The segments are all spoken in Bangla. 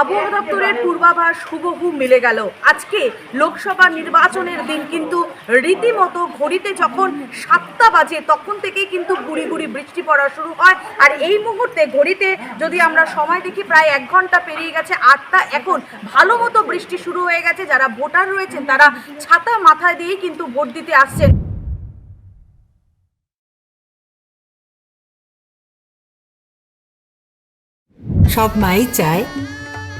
আবহাওয়া দপ্তরের পূর্বাভাস হুবহু মিলে গেল। আজকে লোকসভা নির্বাচনের দিন কিন্তু রীতিমতো ঘড়িতে যখন সাতটা বাজে, তখন থেকেই কিন্তু গুড়ি গুড়ি বৃষ্টি পড়া শুরু হয়। আর এই মুহূর্তে ঘড়িতে যদি আমরা সময় দেখি, প্রায় এক ঘণ্টা পেরিয়ে গেছে, আটটা এখন ভালো মতো বৃষ্টি শুরু হয়ে গেছে। যারা ভোটার রয়েছেন, তারা ছাতা মাথায় দিয়েই কিন্তু ভোট দিতে আসছেন। সব মাই চায়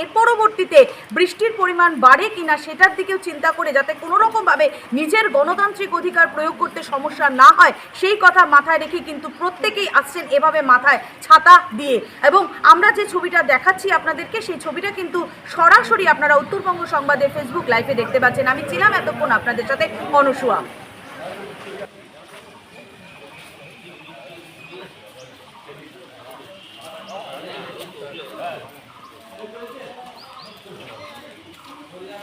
এর পরবর্তীতে বৃষ্টির পরিমাণ বাড়ে কিনা সেটার দিকেও চিন্তা করে যাতে কোনো রকমভাবে নিজের গণতান্ত্রিক অধিকার প্রয়োগ করতে সমস্যা না হয়, সেই কথা মাথায় রেখে কিন্তু প্রত্যেকেই আসছেন এভাবে মাথায় ছাতা দিয়ে। এবং আমরা যে ছবিটা দেখাচ্ছি আপনাদেরকে, সেই ছবিটা কিন্তু সরাসরি আপনারা উত্তরবঙ্গ সংবাদের ফেসবুক লাইভে দেখতে পাচ্ছেন। আমি ছিলাম এতক্ষণ আপনাদের সাথে অনুসুয়া Okay, go again.